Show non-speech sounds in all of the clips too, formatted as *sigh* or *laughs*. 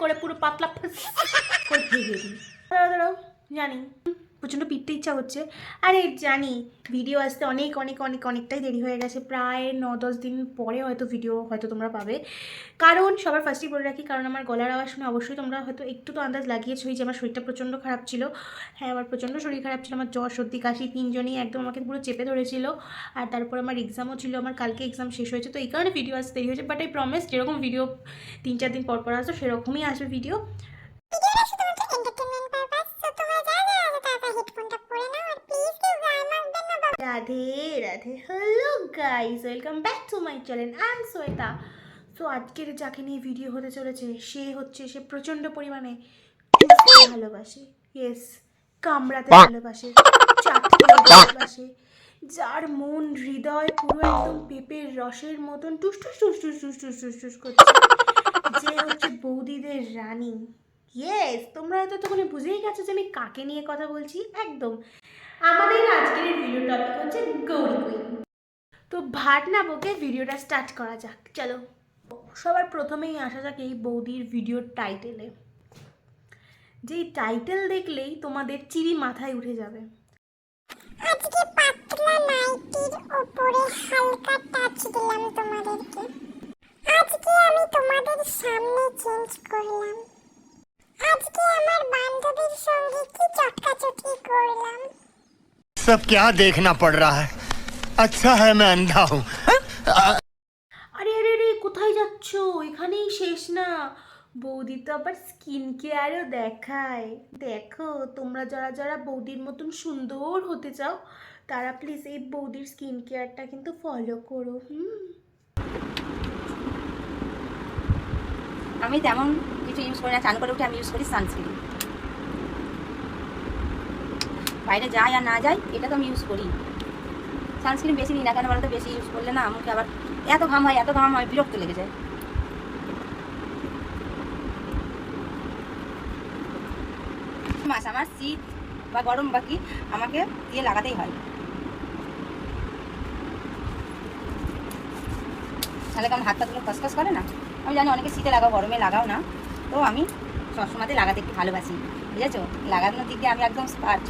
করে পুরো পাতলা করে ভেঙে দিই দাঁড়াও দাঁড়াও জানি। প্রচণ্ড পিটতে ইচ্ছা হচ্ছে আরে জানি ভিডিও আসতে অনেক অনেক অনেক, অনেকটাই দেরি হয়ে গেছে। প্রায় ন দশ দিন পরে হয়তো ভিডিও হয়তো তোমরা পাবে। কারণ সবার ফার্স্টেই বলে রাখি, কারণ আমার গলার আওয়াজ শুনে অবশ্যই তোমরা হয়তো একটু তো আন্দাজ লাগিয়েছোই যে আমার শরীরটা প্রচণ্ড খারাপ ছিল। হ্যাঁ আমার প্রচণ্ড শরীর খারাপ ছিল, আমার জ্বর, সর্দি, কাশি তিনজনই একদম আমাকে পুরো চেপে ধরেছিল। আর তারপর আমার এক্সামও ছিল, আমার কালকে এক্সাম শেষ হয়েছে, তো এই কারণে ভিডিও আসতে দেরি হয়েছে। বাট আই প্রমিস যেরকম ভিডিও তিন, চার দিন পর পর আসতো সেরকমই আসবে ভিডিও সাথে। Hello guys welcome back to my channel I Sweta তো আজকের যাকে নিয়ে ভিডিও হতে চলেছে, সে হচ্ছে, সে প্রচণ্ড পরিমাণে ভালোবাসে। ইয়েস কামড়াতে ভালোবাসে ভালোবাসে, যার মন, হৃদয় পুরো একদম পেঁপের রসের মতন টুস টুস টুস টুস টুস টুস টুস করছে। যে হচ্ছে বৌদিদের রানী। ইয়েস তোমরা হয়তো তখন বুঝেই গেছো যে আমি কাকে নিয়ে কথা বলছি। একদম। আমাদের আজকের ভিডিও টপিক হচ্ছে গৌরী কুইন তো ভাট না বকে ভিডিওটা স্টার্ট করা যাক, চলো। সবার প্রথমেই আসা যাক এই বৌদির ভিডিওর টাইটেলে যেই টাইটেল দেখলেই তোমাদের চিরি মাথায় উঠে যাবে। আজকে পাতলা নাইটির উপরে হালকা টাচ দিলাম তোমাদেরকে। আজকে আমি তোমাদের সামনে চেঞ্জ করলাম सब क्या देखना पड़ रहा है अच्छा है मैं अंधा हूँ আরে আরে আরে কোথায় যাচ্ছ এখানেই শেষ না বৌদি তো আবার স্কিন কেয়ারও দেখায় দেখো তোমরা যারা যারা বৌদির মতন সুন্দর হতে চাও তারা প্লিজ এই বৌদির স্কিন কেয়ারটা কিন্তু ফলো করো হুম আমি তেমন কিছু ইউজ করি না চান করে উঠে আমি ইউজ করি সানস্ক্রিন বাইরে যাই আর না যাই এটা তো আমি ইউজ করি। সানস্ক্রিন বেশি নিই না কেন বলতো? বেশি ইউজ করলে না আমাকে আবার এত ঘাম হয়, এত ঘাম হয়, বিরক্ত লেগে যায়। মাস আমার শীত বা গরম বা কি, আমাকে দিয়ে লাগাতেই হয়। তাহলে কেমন হাত পাতগুলো খসখস করে না? আমি জানি অনেকে শীতে লাগাও, গরমে লাগাও না। তো আমি সবসময়তে লাগাতে একটু ভালোবাসি, বুঝেছ? লাগানোর দিক আমি একদম স্পার্ট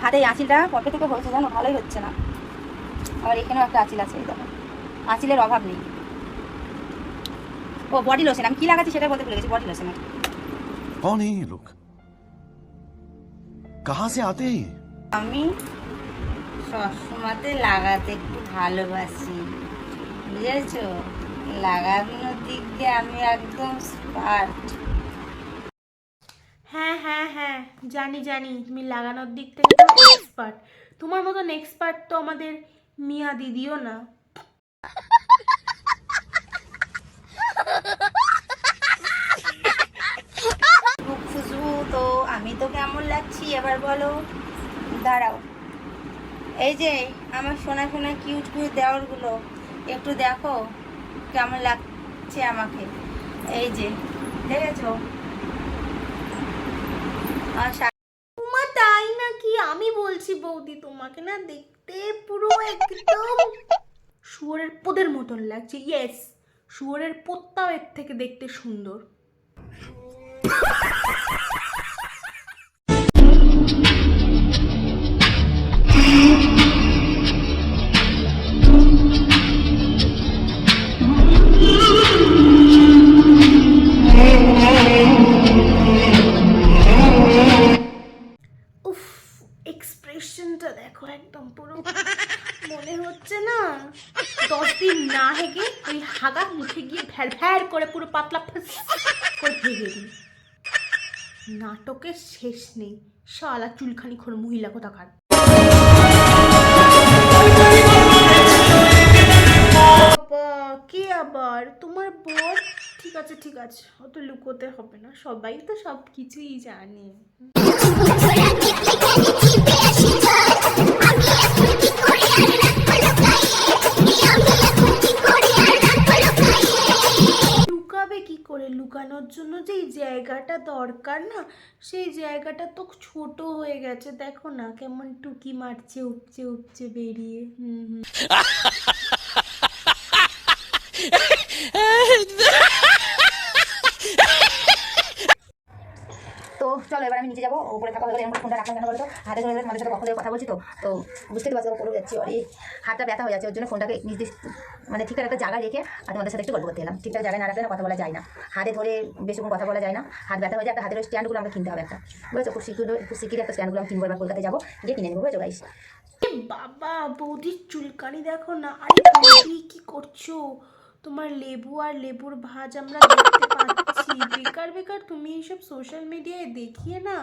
হাতে আঁচিলটা কবে থেকে হয়েছে জানো? ভালোই হচ্ছে না। আবার এখানেও একটা আঁচিল আছে দেখো। আঁচিলের অভাব নেই। ও বডি লোশন আমি কি লাগাচ্ছি সেটা বলতে ভুলে গেছি বডি লোশন কোন এই লোক কাহা সে আতে আমি সবসময়তে লাগাতে একটু ভালোবাসি বুঝেছ? লাগানোর দিক দিয়ে আমি একদম স্পার্ট হ্যাঁ হ্যাঁ হ্যাঁ জানি জানি। তুমি লাগানোর দিক থেকে তো এক্সপার্ট তোমার মতন এক্সপার্ট তো আমাদের মিয়া দিদিও না। খুশবু তো আমি তো কেমন লাগছি? এবার বলো। দাঁড়াও। এই যে, আমার সোনা সোনা কিউট কিউট দেওয়ারগুলো একটু দেখো। কেমন লাগছে আমাকে? এই যে, দেখেছ? তোমার তাই নাকি? আমি বলছি বৌদি তোমাকে না দেখতে পুরো একদম শুয়োরের পোদের মতন লাগছে। ইয়েস শুয়োরের পোত্তাও এর থেকে দেখতে সুন্দর। দেখো একদম পুরো। মনে হচ্ছে না দশ দিন না হেগে ওই হাগা মুখে গিয়ে ভ্যার ভ্যার করে পুরো পাতলা ফ্যাস করে ভেঙে দিই নাটকের শেষ নেই। শালা চুলখানি খোর মহিলা কোথাকার। কে আবার? তোমার বর? ঠিক আছে ঠিক আছে। অত লুকোতে হবে না। সবাই তো সব কিছুই জানে। দরকার না? সেই জায়গাটা তো ছোট হয়ে গেছে। দেখো না কেমন টুকি মারছে উপচে উপচে বেরিয়ে। হুম হুম। *laughs* চলো, এবার আমি নিচে যাব উপরে থাকা হয়ে ফোনটা রাখলাম কেন বলতো? হাতে ধরে তোমাদের সাথে কখন কথা বলছি তো। তো বুঝতে পারছি পড়ে যাচ্ছি, অরে, হাতটা ব্যথা হয়ে যাচ্ছে, ওর জন্য ফোনটাকে নির্দিষ্ট মানে ঠিকঠাক একটা জায়গায় রেখে আর তোমাদের সাথে একটু গল্প করতে এলাম। ঠিকঠাক জায়গায় না রাখলে কথা বলা যায় না। হাতে ধরে বেশিক্ষণ কথা বলা যায় না। হাত ব্যথা হয়ে যায়, একটা হাতের স্ট্যান্ডগুলো আমাকে কিনতে হবে একটা। বুঝেছ? খুব শিখির খুব শিখির একটা স্ট্যান্ডগুলো আমি কিনবো, এবার কলকাতায় যাব, গিয়ে কিনে নেব, বুঝেছ গাইস বাবা, বৌদির চুলকানি দেখো না? আরে কি করছ? তোমার লেবু আর লেবুর ভাজ আমরা দেখতে পাচ্ছি। বেকার বেকার তুমি এইসব সোশ্যাল মিডিয়ায় দেখিয়ে না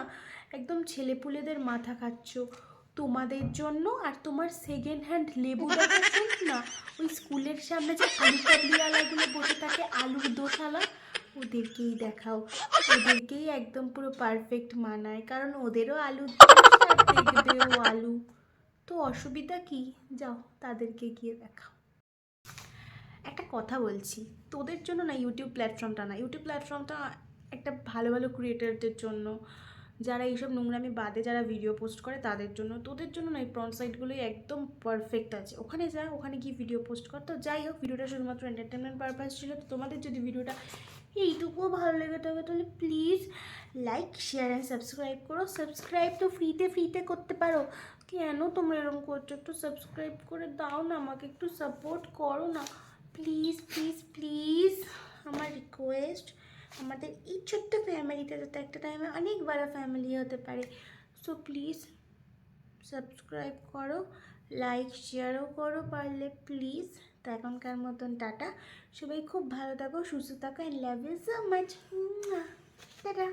একদম ছেলেপুলেদের মাথা খাচ্ছ। তোমাদের জন্য আর তোমার সেকেন্ড হ্যান্ড লেবু না? ওই স্কুলের সামনে যে আলু কাবলিওয়ালাগুলো বসে থাকে, আলুর দোসালা ওদেরকেই দেখাও। ওদেরকেই একদম পুরো পারফেক্ট মানায়। কারণ ওদেরও আলু দেখবেও আলু। তো অসুবিধা কি? যাও, তাদেরকে গিয়ে দেখাও। একটা কথা বলছি। তোদের জন্য না ইউটিউব প্ল্যাটফর্মটা না। ইউটিউব প্ল্যাটফর্মটা একটা ভালো ভালো ক্রিয়েটারদের জন্য, যারা এইসব নোংরামি বাদে যারা ভিডিও পোস্ট করে তাদের জন্য, তোদের জন্য না এই ফ্রন্ট সাইডগুলোই একদম পারফেক্ট আছে। ওখানে যা, ওখানে গিয়ে ভিডিও পোস্ট কর। তো যাই হোক ভিডিওটা শুধুমাত্র এন্টারটেনমেন্ট পারপাস ছিল। তো তোমাদের যদি ভিডিওটা এইটুকুও ভালো লেগে থাকে, তাহলে please like share and subscribe করো। সাবস্ক্রাইব তো ফ্রিতে ফ্রিতে করতে পারো। কেন তোমরা এরকম করছ? একটু সাবস্ক্রাইব করে দাও না, আমাকে একটু সাপোর্ট করো না। প্লিজ প্লিজ প্লিজ আমার রিকোয়েস্ট আমাদের এই ছোট্ট ফ্যামিলিতে যাতে একটা টাইমে অনেক বড় ফ্যামিলি হতে পারে। সো প্লিজ সাবস্ক্রাইব করো লাইক শেয়ারও করো পারলে প্লিজ তো এখনকার মতন টাটা। সবাই খুব ভালো থাকো, সুস্থ থাকো and love you so much tata.